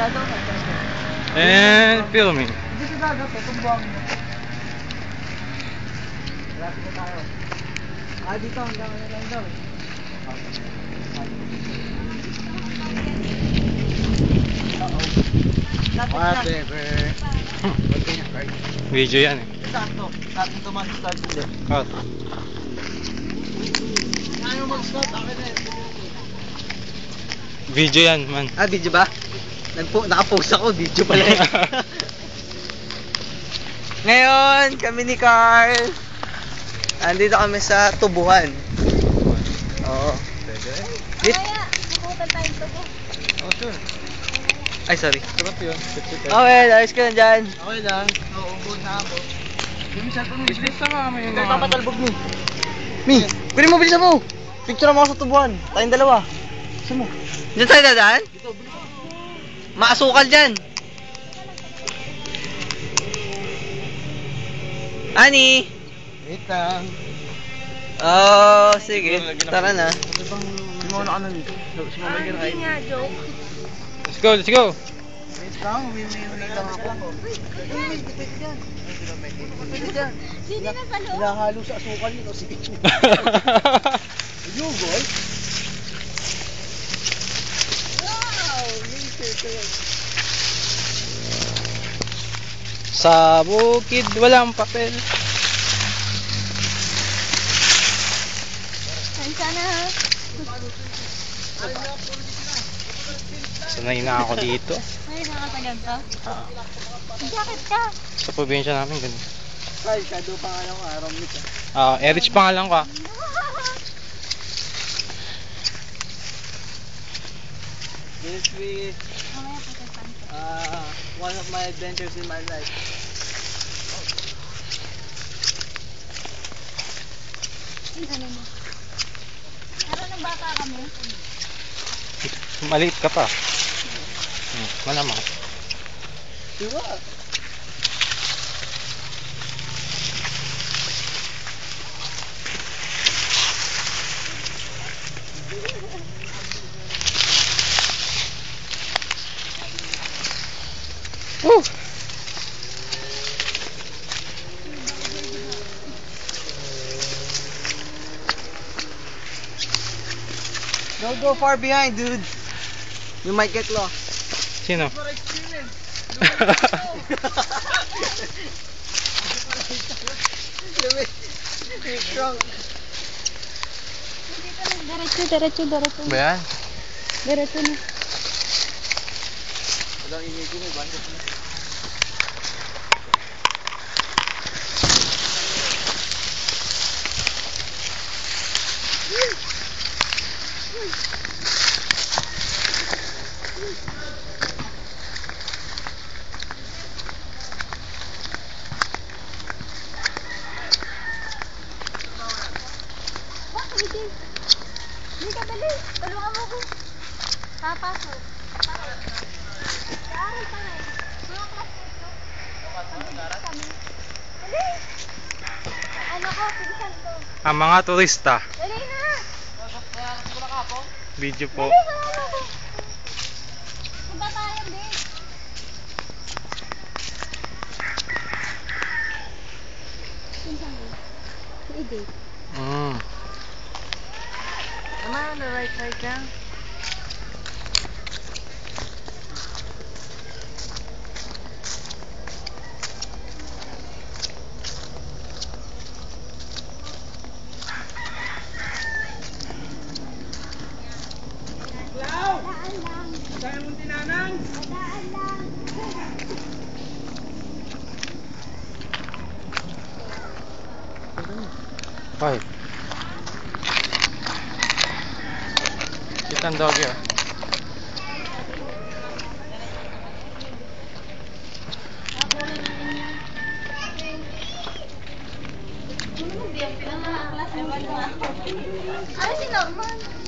And filming. Hindi eh, tumbuhan mo. Malapit na tayo. Ah, dito, hanggang ano lang daw eh. Whatever. Video yan eh. Sakto. Sakto to mag-start ulit. Cut. Ayaw mag-start, akin yun. Video yan man. Ah, video ba? Nagpo nakapost ako, video pala eh. Ngayon, kami ni Carl. Andito kami sa Tubuhan. Oo. Dit Kaya, bukutan tayong tubo. Oh sure. Ay, sorry. Sarap yun. Okay, ayos ka na dyan. Okay lang. Nauubod na ako. Business na nga kami yung mga... Nagpapatalbog mo. Mi, kunin mo, bilisan mo. Picture mo ako sa Tubuhan. Tayong dalawa. Gusto mo? Diyan tayo dadaan? Maasukal dyan. Ani? Wait lang. Oh, sige. Tara na. Simona ka na dito. Ah, hindi nga, joke. Let's go, let's go. Wait lang, umiwi lang ako. Sino na sa loob? Hinahalo sa asukal nito, sige. Ayun, boy. Sa bukid walang papel. Ay. Sanay na ako dito. Ay, nakatagan ka. Ah, Bakit ka? sa probinsya namin ganun. Kyle, shadow pa nga lang ako, araw nito. Ah, Erich pangalan ko ah. This is Uh, one of my adventures in my life. Pero nung bata kami, Maliit ka pa. Hmm, malamang. Diba? Woo! Don't go far behind, dude. You might get lost. Sino? Diretso, diretso, diretso. ba yan? Diretso na. Walang ingay ko, may bandit na. Bakit hindi? Hindi ka dali. Tulungan mo ko. Papasok. Kaaral Ang mga turista. Video po. Mm. Am I on the right side now? Daan lang. Daan lang. Five. Kitang doggy ah. Ano si Norman?